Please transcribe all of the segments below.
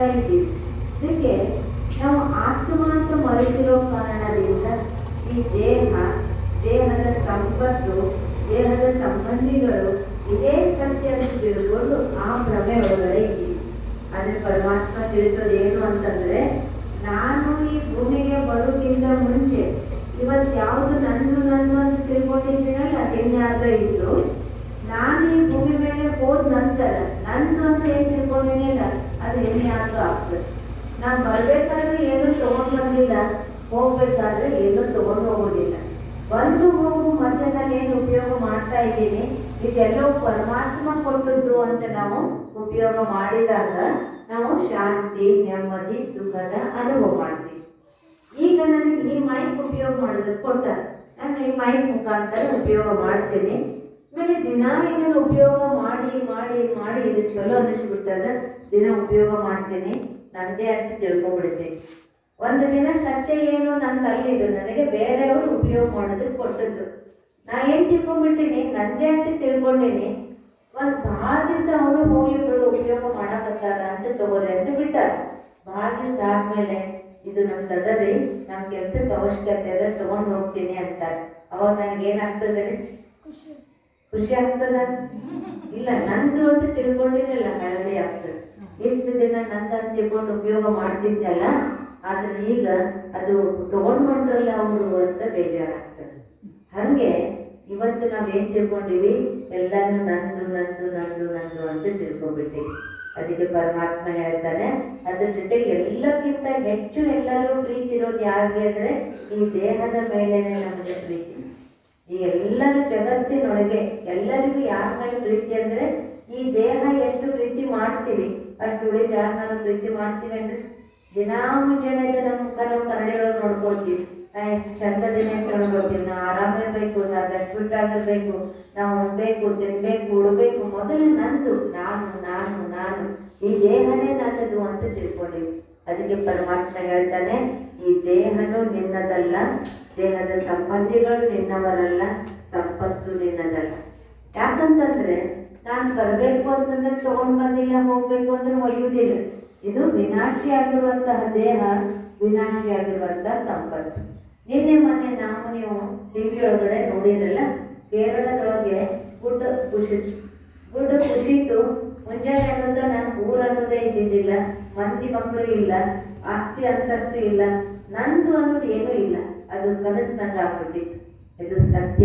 ಇದಕ್ಕೆ ನಾವು ಆತ್ಮ ಅಂತ ಮರೆತಿರೋ ಕಾರಣದಿಂದ ಈ ದೇಹ, ದೇಹದ ಸಂಪತ್ತು, ದೇಹದ ಸಂಬಂಧಿಗಳು ಇದೇ ಸತ್ಯ ಅಂತ ತಿಳ್ಕೊಂಡು ಆ ಭ್ರಮೆ ಒಳಗಡೆ ಇದ್ದೀವಿ. ಪರಮಾತ್ಮ ತಿಳಿಸೋದು ಏನು ಅಂತಂದ್ರೆ, ನಾನು ಈ ಭೂಮಿಗೆ ಬರೋಕ್ಕಿಂತ ಮುಂಚೆ ಇವತ್ತು ಯಾವುದು ನನ್ನ ನನ್ನ ಅಂತ ತಿಳ್ಕೊಂಡಿದ್ದೀನಲ್ಲ ಅದೇನಾದ್ರೂ ಇದ್ದು, ನಾನು ಈ ಭೂಮಿ ಮೇಲೆ ಹೋದ ನಂತರ ನಂದು ಅಂತ ಏನ್ ತಿಳ್ಕೊಂಡಿಲ್ಲ ಅದು ಏನಾದ್ರೂ ಆಗ್ತದೆ. ನಾನು ಬರ್ಬೇಕಾದ್ರೆ ಏನು ತಗೊಂಡು ಬಂದಿಲ್ಲ. ಹೋಗ್ಬೇಕಾದ್ರೆ ಏನು ತಗೊಂಡು ಹೋಗೋದಿಲ್ಲ. ಬಂದು ಹೋಗು ಮಧ್ಯದಲ್ಲಿ ಏನು ಉಪಯೋಗ ಮಾಡ್ತಾ ಇದ್ದೀನಿ. ಇದೆಲ್ಲವೂ ಪರಮಾತ್ಮ ಕೊಟ್ಟದ್ದು ಅಂತ ನಾವು ಉಪಯೋಗ ಮಾಡಿದಾಗ ನಾವು ಶಾಂತಿ, ನೆಮ್ಮದಿ, ಸುಖದ ಅನುಭವ ಮಾಡ್ತೀವಿ. ಈಗ ನನಗೆ ಈ ಮೈಕ್ ಉಪಯೋಗ ಮಾಡೋದಕ್ಕೆ ಕೊಟ್ಟ. ನಾನು ಈ ಮೈಕ್ ಮುಖಾಂತರ ಉಪಯೋಗ ಮಾಡ್ತೀನಿ. ಆಮೇಲೆ ದಿನ ಇದನ್ನು ಉಪಯೋಗ ಮಾಡಿ ಮಾಡಿ ಮಾಡಿ, ಇದು ಚಲೋ ಅನ್ನಿಸ್ಬಿಟ್ಟದ ದಿನ ಉಪಯೋಗ ಮಾಡ್ತೀನಿ. ನಂದೇ ಅಂತ ತಿಳ್ಕೊಂಡ್ಬಿಡ್ತೀನಿ ಒಂದು ದಿನ ಸತ್ಯ ಏನು ನನ್ನ ತಲ್ಲಿದ್ದು ನನಗೆ ಬೇರೆಯವರು ಉಪಯೋಗ ಮಾಡೋದಕ್ಕೆ ಕೊಟ್ಟದ್ದು ನಾ ಏನು ತಿಳ್ಕೊಂಡ್ಬಿಟ್ಟಿನಿ ನಂದೇ ಅಂತ ತಿಳ್ಕೊಂಡೀನಿ. ಒಂದು ಭಾಳ ದಿವಸ ಅವರು ಹೋಗ್ಲಿ ಬಿಡು, ಉಪಯೋಗ ಮಾಡಕತ್ತಾರ ಅಂತ ತಗೋರಿ ಅಂತ ಬಿಟ್ಟಾರ. ಭಾಳ ದಿವಸ ಆದ್ಮೇಲೆ ಇದು ನಮ್ದು ಅದ ರೀ ನಮ್ಮ ಕೆಲ್ಸಕ್ಕೆ ಅವಶ್ಯಕತೆ ಅದ ತಗೊಂಡು ಹೋಗ್ತೀನಿ ಅಂತಾರೆ. ಅವಾಗ ನನಗೆ ಏನಾಗ್ತದೆ ರೀ ಖುಷಿ. ಆಗ್ತದ? ಇಲ್ಲ, ನಂದು ಅಂತ ತಿಳ್ಕೊಂಡಿರಲ್ಲ ಕಳವಳಿ ಆಗ್ತದೆ. ಎಷ್ಟು ದಿನ ನಂದು ಅಂತ ತಿಳ್ಕೊಂಡು ಉಪಯೋಗ ಮಾಡ್ತಿದ್ದಲ್ಲ ಆದ್ರೆ ಈಗ ಅದು ತಗೊಂಡ್ಕೊಂಡ್ರಲ್ಲ ಅವರು ಅಂತ ಬೇಜಾರಾಗ್ತದೆ. ಹಂಗೆ ಇವತ್ತು ನಾವೇನ್ ತಿಳ್ಕೊಂಡಿವಿ? ಎಲ್ಲಾನು ನಂದು ನಂದು ನಂದು ನಂದು ಅಂತ ತಿಳ್ಕೊಂಡ್ಬಿಟ್ಟಿವಿ ಅದಕ್ಕೆ ಪರಮಾತ್ಮ ಹೇಳ್ತಾನೆ, ಅದ್ರ ಜೊತೆ ಎಲ್ಲಕ್ಕಿಂತ ಹೆಚ್ಚು ಎಲ್ಲರೂ ಪ್ರೀತಿ ಇರೋದು ಯಾರಿಗೆ ಅಂದ್ರೆ ಈ ದೇಹದ ಮೇಲೇನೆ ನಮಗೆ ಪ್ರೀತಿ. ಈ ಎಲ್ಲರ ಜಗತ್ತಿನೊಳಗೆ ಎಲ್ಲರಿಗೂ ಯಾರ ಮೇಲೆ ಪ್ರೀತಿ ಅಂದ್ರೆ ಈ ದೇಹ ಎಷ್ಟು ಪ್ರೀತಿ ಮಾಡ್ತೀವಿ, ಅಷ್ಟು ಉಳಿದ ಯಾರ ನಾವು ಪ್ರೀತಿ ಮಾಡ್ತೀವಿ ಅಂದ್ರೆ ದಿನಾ ಮುಂಜಾನೆ ನಮ್ಮ ಮುಖ ನಾವು ಕನ್ನಡಿ ಒಳಗೆ ನೋಡ್ಕೊಳ್ತೀವಿ. ನಾ ಎಷ್ಟು ಚಂದದಿನ ಕೇಳ್ಕೊಳ್ತೀವಿ ನಾವು ಆರಾಮಿರ್ಬೇಕು ನಾವು ಬಿಟ್ಟಾಗಿರ್ಬೇಕು ನಾವು ಉಣ್ಬೇಕು, ತಿನ್ಬೇಕು ಉಡ್ಬೇಕು ಮೊದಲು ನಂದು, ನಾನು ನಾನು ನಾನು. ಈ ದೇಹನೇ ನನ್ನದು ಅಂತ ತಿಳ್ಕೊಂಡಿವಿ ಅದಕ್ಕೆ ಪರಮಾತ್ಮ ಹೇಳ್ತಾನೆ, ಈ ದೇಹನು ನಿನ್ನದಲ್ಲ. ದೇಹದ ಸಂಬಂಧಿಗಳು ನಿನ್ನವರಲ್ಲ, ಸಂಪತ್ತು ನಿನ್ನದಲ್ಲ. ಯಾಕಂತಂದ್ರೆ ನಾನು ಬರಬೇಕು ಅಂತಂದ್ರೆ ತಗೊಂಡ್ ಬಂದಿಲ್ಲ, ಹೋಗ್ಬೇಕು ಅಂದ್ರೆ ಒಯ್ಯುವುದಿಲ್ಲ. ಇದು ವಿನಾಶಿಯಾಗಿರುವಂತಹ ದೇಹ ವಿನಾಶಿಯಾಗಿರುವಂತಹ ಸಂಪತ್ತು. ನಿನ್ನೆ ಮೊನ್ನೆ ನಾವು ನೀವು ಟಿವಿ ಒಳಗಡೆ ನೋಡಿದ್ರಲ್ಲ, ಕೇರಳದೊಳಗೆ ಗುಡ್ಡ ಕುಸಿತು. ಗುಡ್ಡ ಕುಸಿತು, ಮುಂಜಾನೆ ಅನ್ನೋದನ್ನ ಊರ ಅನ್ನೋದೇ ಇದ್ದಿದ್ದಿಲ್ಲ, ಮಂದಿ ಮಕ್ಕಳು ಇಲ್ಲ, ಆಸ್ತಿ ಅಂತಸ್ತು ಇಲ್ಲ, ನಂದು ಅನ್ನೋದು ಏನೂ ಇಲ್ಲ. ಅದು ಕನಸಿನಂಗ ಆಗ್ಬಿಟ್ಟಿತ್ತು ಇದು ಸತ್ಯ.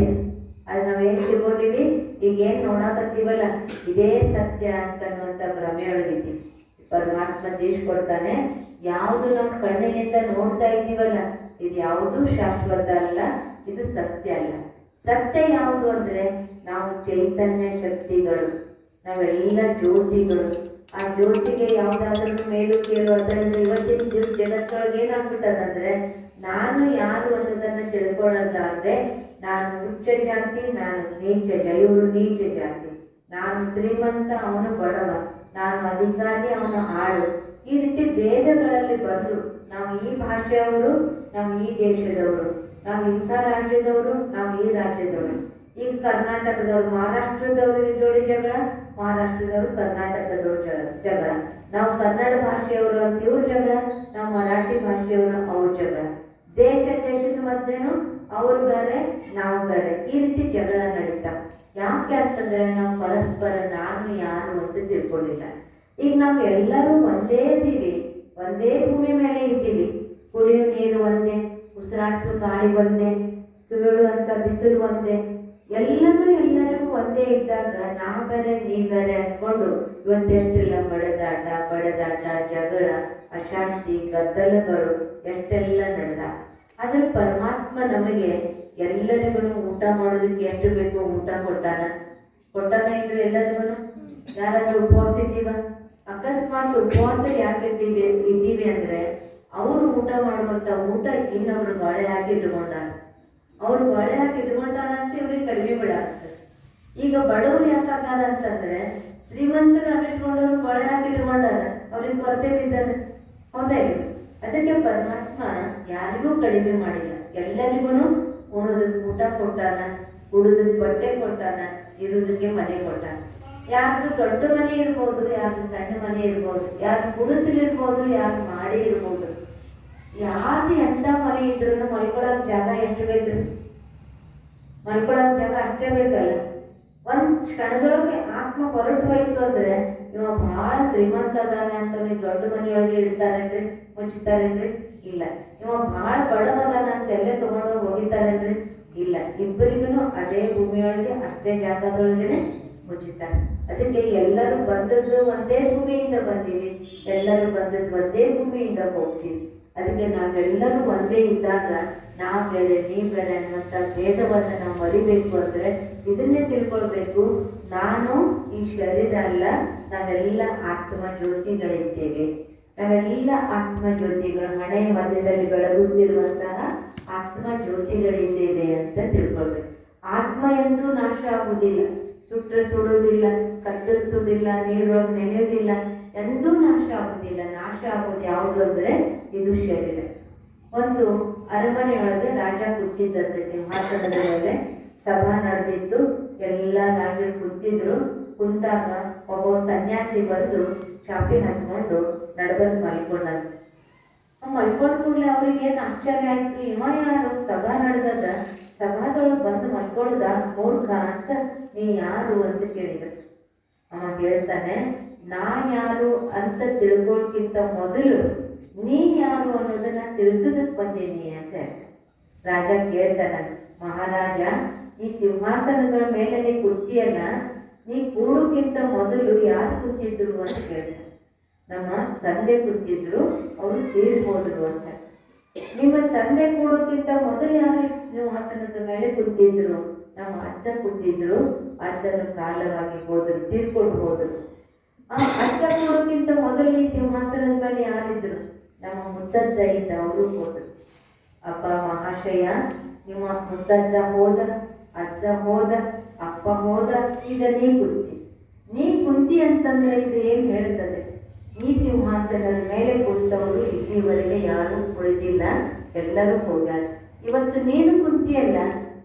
ಅದು ನಾವೇನು ತಿಳ್ಕೊಂಡಿವಿ? ಈಗ ಏನ್ ನೋಡಕತ್ತೀವಲ್ಲ? ಇದೇ ಸತ್ಯ ಅಂತನ್ನುವಂತ ಭ್ರಮೆಯೊಳಗಿದ್ದೀವಿ ಪರಮಾತ್ಮ ಕೊಡ್ತಾನೆ. ಯಾವುದು ನಮ್ಮ ಕಣ್ಣಿನಿಂದ ನೋಡ್ತಾ ಇದ್ದೀವಲ್ಲ, ಇದು ಯಾವುದು ಶಾಶ್ವತ ಅಲ್ಲ, ಇದು ಸತ್ಯ ಅಲ್ಲ. ಸತ್ಯ ಯಾವುದು ಅಂದ್ರೆ, ನಾವು ಚೈತನ್ಯ ಶಕ್ತಿಗಳು. ನಾವೆಲ್ಲ ಜ್ಯೋತಿಗಳು. ಆ ಜ್ಯೋತಿಗೆ ಯಾವುದಾದ್ರೂ ಮೇಲು ಕೇಳು ಅದರಿಂದ ಇವತ್ತಿನ ಜಗತ್ತೊಳಗೆ ಏನಾಗ್ಬಿಟ್ಟದಂದ್ರೆ ನಾನು ಯಾರು ಅನ್ನೋದನ್ನು ತಿಳ್ಕೊಳ್ಳೋದಾದ್ರೆ ನಾನು ಉಚ್ಚ ಜಾತಿ, ನಾನು ನೀಚ ಜ, ಇವರು ನೀಚ ಜಾತಿ. ನಾನು ಶ್ರೀಮಂತ, ಅವನು ಬಡವ. ನಾನು ಅಧಿಕಾರಿ, ಅವನು ಹಾಳು ಈ ರೀತಿ ಭೇದಗಳಲ್ಲಿ ಬಂದು ನಾವು ಈ ಭಾಷೆಯವರು, ನಾವು ಈ ದೇಶದವರು, ನಾವು ಇಂಥ ರಾಜ್ಯದವರು, ನಾವು ಈ ರಾಜ್ಯದವರು. ಈಗ ಕರ್ನಾಟಕದವ್ರು ಮಹಾರಾಷ್ಟ್ರದವ್ರ ಜೋಡಿ ಜಗಳ, ಮಹಾರಾಷ್ಟ್ರದವರು ಕರ್ನಾಟಕದವರು ಜಗಳ. ನಾವು ಕನ್ನಡ ಭಾಷೆಯವರು ಅಂತ ಇವ್ರ ಜಗಳ, ನಾವು ಮರಾಠಿ ಭಾಷೆಯವರು ಅವ್ರ ಜಗಳ. ದೇಶ, ದೇಶದ ಮಧ್ಯನು ಅವ್ರು ಬೇರೆ, ನಾವು ಬೇರೆ. ಈ ರೀತಿ ಜಗಳ ನಡೀತಾ. ಯಾಕೆ ಅಂತಂದ್ರೆ ನಾವು ಪರಸ್ಪರ ನಾನು, ಯಾರು ಅಂತ ತಿಳ್ಕೊಂಡಿಲ್ಲ. ಈಗ ನಾವು ಎಲ್ಲರೂ ಒಂದೇ ಇದ್ದೀವಿ. ಒಂದೇ ಭೂಮಿ ಮೇಲೆ ಇದ್ದೀವಿ. ಕುಡಿಯೋ ನೀರು ಒಂದೇ ಉಸಿರಾಡಿಸೋ ಗಾಳಿ ಒಂದೇ ಸುರುಳುವಂತ ಬಿಸಿಲು ಒಂದೇ. ಎಲ್ಲರೂ ಎಲ್ಲರಿಗೂ ಒಂದೇ ಇದ್ದಾಗ ನಾವು ಬೇರೆ ನೀ ಬೇರೆ ಅನ್ಕೊಂಡು ಇವತ್ತೆಷ್ಟೆಲ್ಲ ಬಡದಾಟ ಬಡದಾಟ, ಜಗಳ, ಅಶಾಂತಿ, ಗದ್ದಲಗಳು, ಎಷ್ಟೆಲ್ಲ ಆದ್ರೆ ಪರಮಾತ್ಮ ನಮಗೆ ಎಲ್ಲರಿಗೂ ಊಟ ಮಾಡೋದಕ್ಕೆ ಎಷ್ಟು ಬೇಕು ಊಟ ಕೊಟ್ಟಾನ. ಕೊಟ್ಟಾನ ಇಲ್ರಿ ಎಲ್ಲರಿಗೂ? ಯಾರಾದ್ರೂ ಉಪವಾಸ ಇದ್ದೀವ? ಅಕಸ್ಮಾತ್ ಉಪವಾಸ ಯಾಕೆ ಇದ್ದೀವಿ ಇದ್ದೀವಿ ಅಂದ್ರೆ ಅವರು ಊಟ ಮಾಡುವಂತ ಊಟ ಇನ್ನವರು ಬಾಳೆ ಹಾಕಿ ಇಟ್ಕೊಂಡಾರ. ಅವ್ರು ಬಾಳೆ ಹಾಕಿ ಇಟ್ಕೊಂಡಾರ ಅಂತ ಇವ್ರಿಗೆ ಕಡಿಮೆ ಬಿಡ ಈಗ ಬಡವರು ಯಾಕಾಗಾರ ಅಂತಂದ್ರೆ ಶ್ರೀಮಂತರು ಅನ್ನಿಸ್ಕೊಂಡವ್ರು ಬಾಳೆ ಹಾಕಿ ಇಟ್ಕೊಂಡಾರ. ಅವ್ರಿಗೆ ಕೊರತೆ ಬಿದ್ದಾರ ಹೌದಾ? ಅದಕ್ಕೆ ಪರಮಾತ್ಮ ಯಾರಿಗೂ ಕಡಿಮೆ ಮಾಡಿಲ್ಲ. ಎಲ್ಲರಿಗೂ ಉಣದಕ್ಕೆ ಊಟ ಕೊಟ್ಟಾನ ಉಳಿದಕ್ಕೆ ಬಟ್ಟೆ ಕೊಟ್ಟಾನ ಇರೋದಕ್ಕೆ ಮನೆ ಕೊಟ್ಟಾನ. ಯಾರ್ದು ದೊಡ್ಡ ಮನೆ ಇರ್ಬೋದು, ಯಾರ್ದು ಸಣ್ಣ ಮನೆ ಇರ್ಬೋದು, ಯಾರ್ದು ಗುಡಿಸಲಿರ್ಬೋದು ಯಾರು ಮಾಡಿ ಇರ್ಬೋದು. ಯಾರ್ದು ಎಂತ ಮನೆ ಇದ್ರೂ ಮಲ್ಕೊಳ್ಳೋಕೆ ಜಾಗ ಎಷ್ಟು ಬೇಕ್ರಿ ಮಲ್ಕೊಳ್ಳೋಕೆ ಜಾಗ ಅಷ್ಟೇ ಬೇಕಲ್ಲ. ಒಂದ್ ಕ್ಷಣದೊಳಗೆ ಆತ್ಮ ಹೊರಟು ಹೋಯ್ತು ಅಂದ್ರೆ ಇವ ಬಹಳ ಶ್ರೀಮಂತ ಅದಾನೆ ಅಂತ ನೀವು ದೊಡ್ಡ ಮನೆಯೊಳಗೆ ಇಡ್ತಾರೇನ್ರಿ ಮುಚ್ಚುತ್ತಾರೇನ್ರಿ ಇಲ್ಲ. ಇವ ಬಹಳ ಬಡವದಾನ ಅಂತ ಎಲ್ಲೇ ತಗೊಂಡೋಗಿ ಹೋಗಿತಾರೇನ್ರಿ ಇಲ್ಲ. ಇಬ್ಬರಿಗೂ ಅದೇ ಭೂಮಿಯೊಳಗೆ, ಅಷ್ಟೇ ಜಾಗದೊಳಗೇನೆ ಮುಚ್ಚುತ್ತಾರೆ ಅದಕ್ಕೆ ಎಲ್ಲರೂ ಬಂದದ್ದು ಒಂದೇ ಭೂಮಿಯಿಂದ ಬಂದೀವಿ. ಎಲ್ಲರೂ ಬಂದದ್ದು ಒಂದೇ ಭೂಮಿಯಿಂದ ಹೋಗ್ತೀವಿ. ಅದಕ್ಕೆ ನಾವೆಲ್ಲರೂ ಒಂದೇ ಇದ್ದಾಗ ನಾವು ಬೇರೆ ನೀ ಬೇರೆ ಅನ್ನುವಂಥ ಭೇದವನ್ನು ನಾವು ಮರಿಬೇಕು ಅಂದ್ರೆ ಇದನ್ನೇ ತಿಳ್ಕೊಳ್ಬೇಕು. ನಾನು ಈ ಶರೀರ ಅಲ್ಲ ನಾವೆಲ್ಲ ಆತ್ಮ ಜ್ಯೋತಿಗಳಿದ್ದೇವೆ ನಾವೆಲ್ಲ ಆತ್ಮ ಜ್ಯೋತಿಗಳು ಹಣೆ ಮಧ್ಯದಲ್ಲಿ ಬೆಳಗುತ್ತಿರುವಂತಹ ಆತ್ಮ ಜ್ಯೋತಿಗಳಿದ್ದೇವೆ ಅಂತ ತಿಳ್ಕೊಳ್ಬೇಕು. ಆತ್ಮ ಎಂದೂ ನಾಶ ಆಗುವುದಿಲ್ಲ. ಸುಟ್ಟರೆ ಸುಡುವುದಿಲ್ಲ, ಕತ್ತರಿಸುವುದಿಲ್ಲ, ನೀರೊಳಗೆ ನೆನೆಯೋದಿಲ್ಲ ಎಂದೂ ನಾಶ ಆಗುವುದಿಲ್ಲ. ನಾಶ ಆಗೋದು ಯಾವುದು ಅಂದ್ರೆ ಇದು ಶರೀರ. ಒಂದು ಅರಮನೆಯೊಳಗೆ ರಾಜ ಕೂತಿದ್ದಂತೆ ಸಿಂಹಾಸನದ ಮೇಲೆ ಸಭಾ ನಡೆದಿತ್ತು. ಎಲ್ಲ ರಾಜರು ಕೂತಿದ್ರು. ಕುಂತಾಗ ಒಬ್ಬ ಸನ್ಯಾಸಿ ಬಂದು ಚಾಪಿ ಹಚ್ಕೊಂಡು ನಡ್ಬಂದು ಮಲ್ಕೊಂಡಂತೆ ಮಲ್ಕೊಂಡ್ ಕೂಡಲೇ ಅವ್ರಿಗೆ ಏನು ಆಶ್ಚರ್ಯ ಆಯ್ತು? ಇವ ಯಾರು? ಸಭಾ ನಡೆದದ ಸಭಾದೊಳಗೆ ಬಂದು ಮಲ್ಕೊಳ್ದ ಮೂರ್ಖ ಅಂತ ನೀ ಯಾರು ಅಂತ ಕೇಳಿದ್ರು ಅವ ಹೇಳ್ತಾನೆ, ನಾ ಯಾರು ಅಂತ ತಿಳ್ಕೊಳ್ಕಿಂತ ಮೊದಲು ನೀ ಯಾರು ಅನ್ನೋದನ್ನ ತಿಳಿಸೋದಕ್ಕೆ ಬಂದೀನಿ ಅಂತ. ರಾಜ ಕೇಳ್ತಾನ, ಮಹಾರಾಜ, ಈ ಸಿಂಹಾಸನಗಳ ಮೇಲೆ ನೀ ಕುರ್ತಿಯಲ್ಲ ನೀ ಕೂಡೋಕ್ಕಿಂತ ಮೊದಲು ಯಾರು ಕೂತಿದ್ರು? ಅಂತ ಕೇಳ್ತಾನೆ. ನಮ್ಮ ತಂದೆ ಕೂತಿದ್ರು, ಅವರು ತೀರ್ಬೋದ್ರು ಅಂತ. ನಿಮ್ಮ ತಂದೆ ಕೂಡೋಕ್ಕಿಂತ ಮೊದಲು ಯಾರು ಸಿಂಹಾಸನದ ಮೇಲೆ ಕೂತಿದ್ರು? ನಮ್ಮ ಅಜ್ಜ ಕೂತಿದ್ರು, ಅಜ್ಜನ ಕಾಲವಾಗಿ ಹೋದ್ರು, ತೀರ್ಕೊಂಡು ಹೋದ್ರು. ಆ ಅಜ್ಜ ಕೂಡೋಕ್ಕಿಂತ ಮೊದಲು ಈ ಸಿಂಹಾಸನದ ಮೇಲೆ ಯಾರಿದ್ರು? ನಮ್ಮ ಮುತ್ತಜ್ಜ ಅವರು ಹೋದ್ರು. ಅಪ್ಪ ಮಹಾಶಯ, ನಿಮ್ಮ ಮುತ್ತಜ್ಜ ಹೋದ, ಅಜ್ಜ ಹೋದ, ಅಪ್ಪ ಹೋದ, ಈಗ ನೀ ಕುಂತಿ. ನೀ ಕುಂತಿ ಅಂತಂದ್ರೆ ಇದು ಏನು ಹೇಳ್ತದೆ? ಈ ಸಿಂಹಾಸನದ ಮೇಲೆ ಕುಳಿತವರು ಇಲ್ಲಿವರೆಗೆ ಯಾರು ಕುಳಿತಿಲ್ಲ, ಎಲ್ಲರೂ ಹೋಗ್ಯಾರ ಇವತ್ತು ನೀನು ಕುಂತಿಯಲ್ಲ,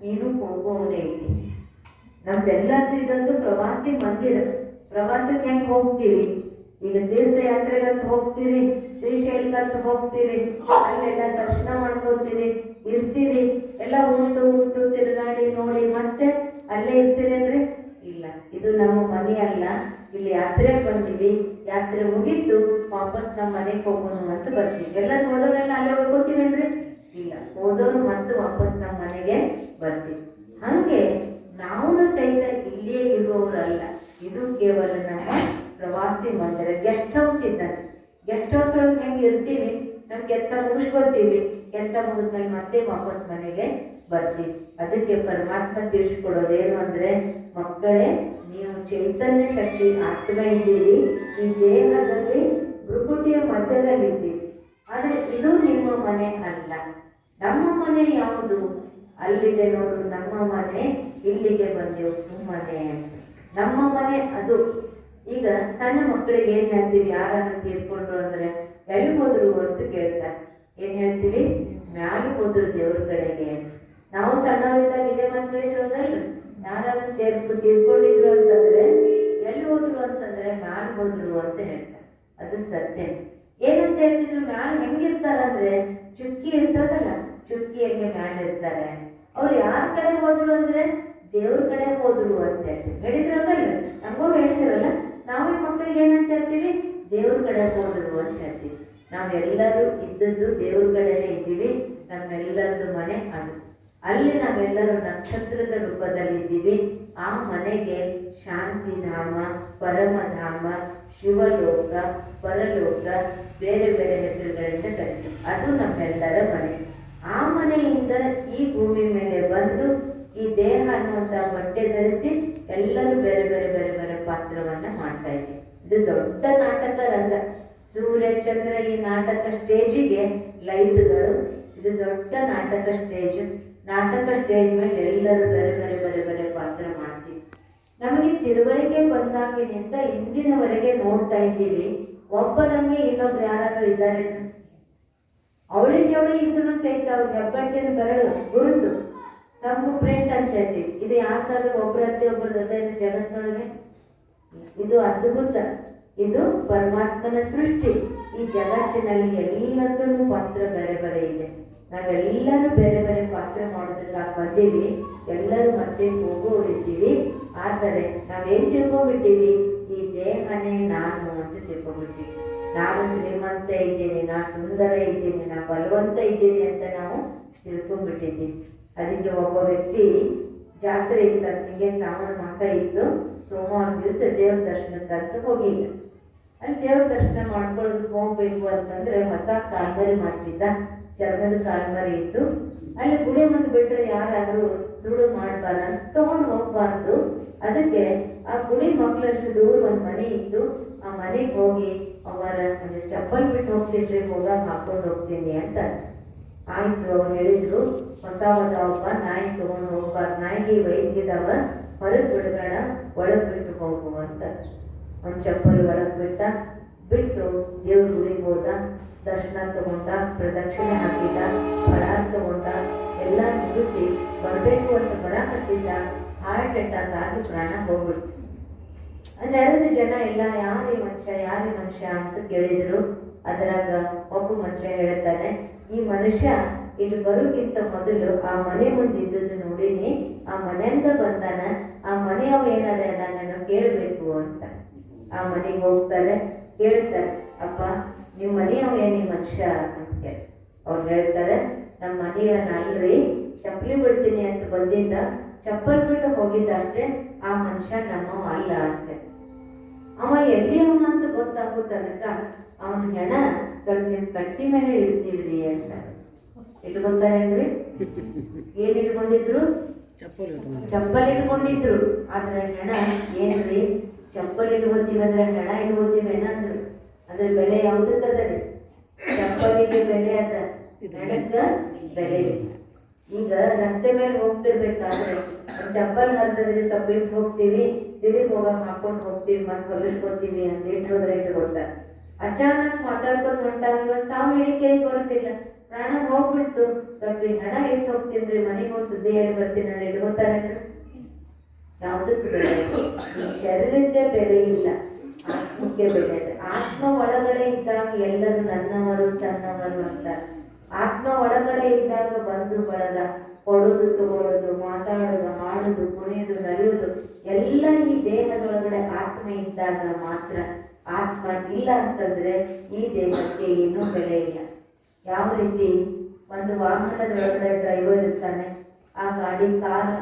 ನೀನು ಹೋಗುವವನೇ ಇದ್ದಿ ನಮ್ದೆಲ್ಲರದ್ದು ಇದೊಂದು ಪ್ರವಾಸಿ ಮಂದಿರ. ಪ್ರವಾಸಕ್ಕೆ ಹೆಂಗ್ ಹೋಗ್ತೀರಿ? ಈಗ ತೀರ್ಥಯಾತ್ರೆಗಂತ ಹೋಗ್ತೀರಿ? ಶ್ರೀಶೈಲಕ್ಕಂತ ಹೋಗ್ತೀರಿ, ಅಲ್ಲೆಲ್ಲ ದರ್ಶನ ಮಾಡ್ಕೋತೀರಿ ಇರ್ತೀರಿ, ಎಲ್ಲ ಉಂಟು ಉಂಟು, ತಿರುಗಾಡಿ ನೋಡಿ ಮತ್ತೆ ಅಲ್ಲೇ ಇರ್ತೀರಿ ಅಂದ್ರೆ ಇಲ್ಲ, ಇದು ನಮ್ಮ ಮನೆ ಅಲ್ಲ, ಇಲ್ಲಿ ಯಾತ್ರೆ ಬಂದೀವಿ, ಯಾತ್ರೆ ಮುಗಿದ್ದು ವಾಪಸ್ ನಮ್ಮ ಮನೆಗೆ ಹೋಗೋಣ ಅಂತ ಬರ್ತೀವಿ. ಎಲ್ಲ ಹೋದವರೆಲ್ಲ ಅಲ್ಲೇ ಉಳ್ಕೋತೀವೇನ್ರಿ ಇಲ್ಲ, ಹೋದವರು ಮತ್ತೆ ವಾಪಸ್ ನಮ್ಮ ಮನೆಗೆ ಬರ್ತೀವಿ. ಹಂಗೆ ನಾವು ಸಹಿತ ಇಲ್ಲಿಯೇ ಇರುವವರಲ್ಲ, ಇದು ಕೇವಲ ನಮ್ಮ ಪ್ರವಾಸಿ ಮಂದಿರ, ಗೆಸ್ಟ್ ಹೌಸ್ ಇದ್ದಂಗೆ ಹೌಸ್ ಒಳಗೆ ಹೆಂಗೆ ಇರ್ತೀವಿ ನಮ್ಮ ಕೆಲಸ ಮುಗಿಸ್ಕೊತೀವಿ ಕೆಲಸ ಮುಗಿದ್ಮೇಲೆ ಮತ್ತೆ ವಾಪಸ್ ಮನೆಗೆ ಬರ್ತೀವಿ. ಅದಕ್ಕೆ ಪರಮಾತ್ಮ ತಿಳಿಸ್ಕೊಡೋದೇನು ಅಂದರೆ, ಮಕ್ಕಳೇ, ನೀವು ಚೈತನ್ಯ ಶಕ್ತಿ ಆತ್ಮ ಇದ್ದೀರಿ. ಈ ದೇಹದಲ್ಲಿ ಮಧ್ಯದಲ್ಲಿ ಮಧ್ಯದಲ್ಲಿದ್ದೀರಿ ಆದರೆ ಇದು ನಿಮ್ಮ ಮನೆ ಅಲ್ಲ. ನಮ್ಮ ಮನೆ ಯಾವುದು? ಅಲ್ಲಿಗೆ ನೋಡು, ನಮ್ಮ ಮನೆ, ಇಲ್ಲಿಗೆ ಬಂದೆವು ಸುಮ್ಮನೆ ನಮ್ಮ ಮನೆ ಅದು ಈಗ ಸಣ್ಣ ಮಕ್ಕಳಿಗೆ ಏನ್ ಹೇಳ್ತೀವಿ? ಯಾರಾದ್ರೂ ತೀರ್ಕೊಂಡ್ರು ಅಂದ್ರೆ ಎಲ್ಲಿ ಹೋದ್ರು ಅಂತ ಕೇಳ್ತಾರೆ. ಏನ್ ಹೇಳ್ತೀವಿ? ಮ್ಯಾಲ ಹೋದ್ರು ದೇವ್ರ ಕಡೆಗೆ. ನಾವು ಸಣ್ಣವರಿದ್ದಾಗ ಇದೇ ಮಾತು ಹೇಳಿರೋದಲ್ರಿ ಯಾರಾದ್ರೂ ತೀರ್ಪು ತೀರ್ಕೊಂಡಿದ್ರು ಅಂತಂದ್ರೆ ಎಲ್ಲಿ ಹೋದ್ರು ಅಂತಂದ್ರೆ ಮ್ಯಾಲ ಹೋದ್ರು ಅಂತ ಹೇಳ್ತಾರೆ. ಅದು ಸತ್ಯ. ಏನಂತ ಹೇಳ್ತಿದ್ರು? ಮ್ಯಾಲ ಹೆಂಗಿರ್ತಾರಂದ್ರೆ ಚುಕ್ಕಿ ಇರ್ತದಲ್ಲ ಚುಕ್ಕಿ ಹೆಂಗೆ ಮ್ಯಾಲ ಇರ್ತಾರೆ. ಅವ್ರು ಯಾರ ಕಡೆ ಹೋದ್ರು ಅಂದ್ರೆ ದೇವ್ರ ಕಡೆ ಹೋದ್ರು ಅಂತ ಹೇಳ್ತಾರೆ ಹೇಳಿದ್ರಲ್ಲ ನಮಗೂ ಹೇಳಿದ್ರಲ್ಲ? ನಾವು ಮಕ್ಕಳಿಗೆ ಏನಂತ ಹೇಳ್ತೀವಿ? ದೇವ್ರ ಕಡೆ ಅಂತ ಹೇಳ್ತೀವಿ. ನಾವೆಲ್ಲರೂ ಇದ್ದದ್ದು ದೇವ್ರ ಕಡೆಯೇ ಇದ್ದೀವಿ. ನಮ್ಮೆಲ್ಲರದ್ದು ಮನೆ ಅದು. ಅಲ್ಲಿ ನಾವೆಲ್ಲರೂ ನಕ್ಷತ್ರದ ರೂಪದಲ್ಲಿ ಇದ್ದೀವಿ ಆ ಮನೆಗೆ ಶಾಂತಿಧಾಮ, ಪರಮಧಾಮ, ಶಿವಲೋಕ, ಪರಲೋಕ, ಬೇರೆ ಬೇರೆ ಹೆಸರುಗಳಿಂದ ಕರಿತೀವಿ. ಅದು ನಮ್ಮೆಲ್ಲರ ಮನೆ. ಆ ಮನೆಯಿಂದ ಈ ಭೂಮಿ ಮೇಲೆ ಬಂದು ಈ ದೇಹ ಅನ್ನುವಂಥ ಬಟ್ಟೆ ಧರಿಸಿ ಎಲ್ಲರೂ ಬೇರೆ ಬೇರೆ ಬೇರೆ ಬೇರೆ ಪಾತ್ರವನ್ನ ಮಾಡ್ತಾ ಇದ್ದೀವಿ ಇದು ದೊಡ್ಡ ನಾಟಕ ರಂಗ. ಸೂರ್ಯ ಚಂದ್ರ ಈ ನಾಟಕ ಸ್ಟೇಜಿಗೆ ಲೈಟ್ಗಳು. ಇದು ದೊಡ್ಡ ನಾಟಕ ಸ್ಟೇಜ್. ನಾಟಕ ಸ್ಟೇಜ್ ಮೇಲೆ ಎಲ್ಲರೂ ಬೇರೆ ಬರೆ ಬರೆ ಬರೆ ಪಾತ್ರ ಮಾಡ್ತೀವಿ. ನಮಗೆ ತಿಳುವಳಿಕೆ ಬಂದಾಗಿನಿಂದ ಇಂದಿನವರೆಗೆ ನೋಡ್ತಾ ಇದ್ದೀವಿ. ಒಬ್ಬರಂಗೆ ಇನ್ನೊಬ್ರು ಯಾರಾದ್ರೂ ಇದ್ದಾರೆ? ಅವಳಿ ಜವಳಿ ಇದ್ರೂ ಸಹಿತ ಅವ್ರಿಗೆ ಹೆಬ್ಬಟ್ಟಿನ ಬರಳು ಗುರುತು. ತಮ್ಮ ಪ್ರಿಂಟ್ ಅಂತ ಹೇಳ್ತೀವಿ. ಇದು ಯಾಕಾದ್ರೂ ಒಬ್ಬರತ್ತೆ ಒಬ್ಬರದ್ದು ಜಗತ್ತಿನೊಳಗೆ? ಇದು ಅದ್ಭುತ. ಇದು ಪರಮಾತ್ಮನ ಸೃಷ್ಟಿ. ಈ ಜಗತ್ತಿನಲ್ಲಿ ಎಲ್ಲದರಲ್ಲೂ ಪಾತ್ರ ಬೇರೆ ಬೇರೆ ಇದೆ. ನಾವೆಲ್ಲರೂ ಬೇರೆ ಬೇರೆ ಪಾತ್ರ ಮಾಡೋದಕ್ಕಾಗಿ ಬಂದೀವಿ. ಎಲ್ಲರೂ ಮತ್ತೆ ಹೋಗೋರಿದ್ದೀವಿ. ಆದರೆ ನಾವೇನ್ ತಿಳ್ಕೊಂಡ್ಬಿಟ್ಟಿವಿ? ಈ ದೇಹನೇ ನಾನು ಅಂತ ತಿಳ್ಕೊಂಡ್ಬಿಟ್ಟಿವಿ. ನಾನು ಶ್ರೀಮಂತ ಇದ್ದೀನಿ ನಾ ಸುಂದರ ಇದ್ದೀನಿ ನಾ ಬಲವಂತ ಇದ್ದೀನಿ ಅಂತ ನಾವು ತಿಳ್ಕೊಂಡ್ಬಿಟ್ಟಿದ್ದೀವಿ. ಅದಕ್ಕೆ ಒಬ್ಬ ವ್ಯಕ್ತಿ ಜಾತ್ರೆ ಇತ್ತು ಅತ್ತಿಗೆ ಶ್ರಾವಣ ಮಾಸ ಇತ್ತು. ಸೋಮವಾರ ದಿವಸ ದೇವ್ರ ದರ್ಶನಕ್ಕಂತ ಹೋಗಿದ್ದ. ಅಲ್ಲಿ ದೇವ್ರ ದರ್ಶನ ಮಾಡ್ಕೊಳ್ಳೋದಕ್ಕೆ ಹೋಗ್ಬೇಕು ಅಂತಂದ್ರೆ ಹೊಸ ಕಾಲ್ಮರಿ ಮಾಡಿಸಿದ್ದ. ಚರ್ಮದ ಕಾಲ್ಮರಿ ಇತ್ತು. ಅಲ್ಲಿ ಗುಡಿ ಮುಂದೆ ಬಿಟ್ಟರೆ ಯಾರಾದ್ರೂ ದುಡು ಮಾಡಬಾರ ಅಂತ ತಗೊಂಡು ಹೋಗ್ಬಾರ್ದು. ಅದಕ್ಕೆ ಆ ಗುಡಿ ಮಕ್ಕಳಷ್ಟು ದೂರ ಒಂದು ಮನೆ ಇತ್ತು. ಆ ಮನೆಗೆ ಹೋಗಿ ಅವರ ಚಪ್ಪಲ್ ಬಿಟ್ಟು ಹೋಗ್ತಿದ್ರಿ ಹೋಗ ಹಾಕೊಂಡು ಹೋಗ್ತೀನಿ ಅಂತ ಆಯ್ತು ಅವ್ರು ಹೇಳಿದ್ರು, ಹೊಸ ಅದಾವಪ್ಪ ನಾಯಿ ತಗೊಂಡು ಹೋಗ್ಬಾರ್ದು ನಾಯಿಗೆ ವೈದ್ಯದವ ಹೊರಗೆ ಬಿಡಬೇಡ ಒಳಗೆ ಬಿಟ್ಟು ಹೋಗು ಅಂತ. ಒಂದು ಚಪ್ಪಲಿ ಒಳಗೆ ಬಿಟ್ಟ ಬಿಟ್ಟು ದೇವ್ರ ಗುಡಿಗೆ ಹೋದ, ದರ್ಶನ ತಗೊಂಡ, ಪ್ರದಕ್ಷಿಣೆ ಹಾಕಿದ ಬಡ ತಗೊಂಡ, ಎಲ್ಲ ಮುಗಿಸಿ ಬರಬೇಕು ಅಂತ ಬರಾಕತ್ತಿದ್ದ ಹಾರ್ಟ್ ಅಟ್ಯಾಕ್ ಆಗಿ ಪ್ರಾಣ ಹೋಗ್ಬಿಡ್ತು. ಒಂದೆರಡು ಜನ, ಇಲ್ಲ, ಯಾರೇ ಮನುಷ್ಯ ಯಾರೇ ಮನುಷ್ಯ ಅಂತ ಕೇಳಿದ್ರು. ಅದರಾಗ ಒಬ್ಬ ಮನುಷ್ಯ ಹೇಳ್ತಾನೆ ಈ ಮನುಷ್ಯ ಇಲ್ಲಿ ಬರೋಕ್ಕಿಂತ ಮೊದಲು ಆ ಮನೆ ಮುಂದೆ ಇದ್ದದ್ದು ನೋಡಿನಿ. ಆ ಮನೆಯಿಂದ ಬಂದಾನ, ಆ ಮನೆಯವ ಏನಾದ್ರೆ ನಾನು ಕೇಳಬೇಕು ಅಂತ. ಆ ಮನೆಗೆ ಹೋಗ್ತಾರೆ ಕೇಳ್ತಾರೆ ಅಪ್ಪ ನಿಮ್ಮ ಮನೆಯವ ಏನಿ ಮನುಷ್ಯ ಅಂತ ಅವ್ರು ಹೇಳ್ತಾರೆ ನಮ್ಮ ಮನೆಯವನ್ನ ಅಲ್ರಿ, ಚಪ್ಪಲಿ ಬಿಡ್ತೀನಿ ಅಂತ ಬಂದಿದ್ದ ಚಪ್ಪಲಿ ಬಿಟ್ಟು ಹೋಗಿದ್ದ ಅಷ್ಟೇ ಆ ಮನುಷ್ಯ ನಮ್ಮವ ಅಲ್ಲ ಅಂತ. ಅವ ಎಲ್ಲಿ ಅವ ಅಂತ ಗೊತ್ತಾಗೋ ತನಕ ಅವನ ಹೆಣ ಸ್ವಲ್ಪ ನಿಮ್ಮ ಕಟ್ಟಿ ಮೇಲೆ ಇಡ್ತೀವ್ರಿ ಅಂತ. ಇಟ್ಕೊತಾರೇನ್ರಿ ಏನ್ ಇಟ್ಕೊಂಡಿದ್ರು? ಚಪ್ಪಲ್ ಇಟ್ಕೊಂಡಿದ್ರು. ಆದ್ರೆ ಹೆಣ ಏನ್ರಿ? ಚಪ್ಪಲ್ ಇಟ್ಕೋತೀವಿ ಅಂದ್ರೆ ಹೆಣ ಇಟ್ಕೋತೀವಿ ಏನಂದ್ರು. ಅದ್ರ ಬೆಲೆ ಯಾವ್ದಕ್ಕದರಿ ಚಪ್ಪಲಿಗೆ ಬೆಲೆ ಅದ. ಹೆಣಕ್ಕ ಬೆಲೆ. ಈಗ ರಸ್ತೆ ಮೇಲೆ ಹೋಗ್ತಿರ್ಬೇಕಾದ್ರೆ ಚಪ್ಪಲ್ ಹರಿದ್ರೆ ಸ್ವಲ್ಪ ಇಟ್ಟು ಹೋಗ್ತೀವಿ ತಿರುಗಿ ಹೋಗ ಹಾಕೊಂಡು ಹೋಗ್ತೀವಿ ಮತ್ತೆ ಹೊಲಿಸ್ಕೊತೀವಿ ಅಂತ ಇಟ್ಟು ಹೋದ್ರೆ ಇಟ್ಟು ಅಚಾನಕ್ ಮಾತಾಡ್ಕೊಂಡು ಹೊಂಟಾಗ ಇವತ್ತು ಸಾವು ಹೇಳಿಕೆ ಬರುತ್ತಿಲ್ಲ. ಪ್ರಾಣ ಹೋಗ್ಬಿಡ್ತು. ಸ್ವಲ್ಪ ಹಣ ಇಟ್ಟು ಹೋಗ್ತೀನಿ ಮನೆಗೆ ಹೋಗಿ ಸುದ್ದಿ ಹೇಳಿ ಬರ್ತೀನಿ ನಾನು ಇಟ್ಕೋತಾರೆ ಯಾವುದಕ್ಕೆ ಬೆಲೆ ಶರೀರಕ್ಕೆ ಬೆಲೆ ಇಲ್ಲ. ಆತ್ಮಕ್ಕೆ ಬೆಲೆ ಆತ್ಮ ಒಳಗಡೆ ಇದ್ದಾಗ ಎಲ್ಲರೂ ನನ್ನವರು, ತನ್ನವರು ಅಂತ. ಆತ್ಮ ಒಳಗಡೆ ಇದ್ದಾಗ ಬಂದು ಬಳಗ. ಕೊಡೋದು ತಗೊಳ್ಳೋದು ಮಾತಾಡೋದು, ಮಾಡೋದು, ಕುಣಿಯೋದು ನಡೆಯೋದು ಎಲ್ಲ ಈ ದೇಹದೊಳಗಡೆ ಆತ್ಮ ಇದ್ದಾಗ ಮಾತ್ರ ಆತ್ಮ ಇಲ್ಲ ಅಂತಂದ್ರೆ ಈ ದೇಹಕ್ಕೆ ಏನೂ ಬೆಲೆ ಇಲ್ಲ. ಯಾವ ರೀತಿ? ಒಂದು ವಾಹನದೊಳಗಡೆ ಡ್ರೈವರ್ ಇರ್ತಾನೆ, ಆ ಗಾಡಿ ಕಾರ್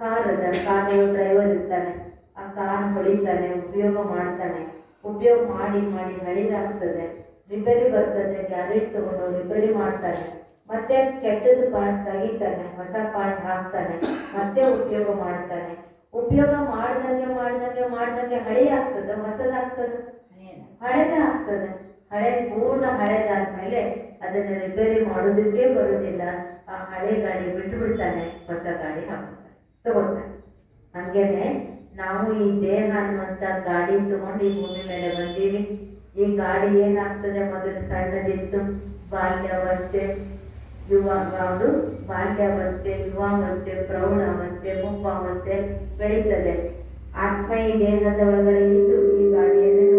ಕಾರ್ ಅದ ಕಾರ್ ಡ್ರೈವರ್ ಇರ್ತಾನೆ, ಆ ಕಾರ್ ಹೊಡಿತಾನೆ ಉಪಯೋಗ ಮಾಡ್ತಾನೆ, ಉಪಯೋಗ ಮಾಡಿ ಮಾಡಿ ಹಳಿದಾಗ್ತದೆ ರಿಪೇರಿ ಬರ್ತದೆ, ಗ್ಯಾರೇಜ್ ತಗೊಂಡು ರಿಪೇರಿ ಮಾಡ್ತಾನೆ. ಮತ್ತೆ ಕೆಟ್ಟದ್ದು ಪಾರ್ಟ್ ತೆಗಿತಾನೆ, ಹೊಸ ಪಾರ್ಟ್ ಹಾಕ್ತಾನೆ, ಮತ್ತೆ ಉಪಯೋಗ ಮಾಡ್ತಾನೆ. ಉಪಯೋಗ ಮಾಡ್ದಂಗೆ ಮಾಡ್ದಂಗೆ ಮಾಡ್ದಂಗೆ ಹಳೆ ಆಗ್ತದೆ, ಹೊಸದಾಗ್ತದೆ. ಹಳೆದ ಆಗ್ತದೆ. ಹಳೆ ಪೂರ್ಣ ಹಳೆದಾದ್ಮೇಲೆ ಅದನ್ನ ರಿಪೇರಿ ಮಾಡೋದಕ್ಕೆ ಬರೋದಿಲ್ಲ ಆ ಹಳೆ ಗಾಡಿ ಬಿಟ್ಟು ಬಿಡ್ತಾನೆ ಹೊಸ ಗಾಡಿ ಹಾಕ್ತಾನೆ ತಗೋತಾನೆ ಹಂಗೇನೆ ನಾವು ಈ ದೇಹ ಅನ್ನುವಂತ ಗಾಡಿ ತಗೊಂಡು ಈ ಭೂಮಿ ಮೇಲೆ ಬಂದೀವಿ. ಈ ಗಾಡಿ ಏನಾಗ್ತದೆ? ಮೊದಲು ಸಣ್ಣದಿತ್ತು, ಬಾಲ್ಯಾವಸ್ಥೆ ಯುವ ಯಾವುದು ಬಾಲ್ಯಾವಸ್ಥೆ ಯುವಾವಸ್ಥೆ ಪ್ರೌಢಾವಸ್ಥೆ ಮುಪ್ಪಾವಸ್ಥೆ ಬೆಳೀತದೆ. ಆತ್ಮ ಈ ದೇಹದ ಒಳಗಡೆ ಇದ್ದು ಈ ಗಾಡಿಯನ್ನು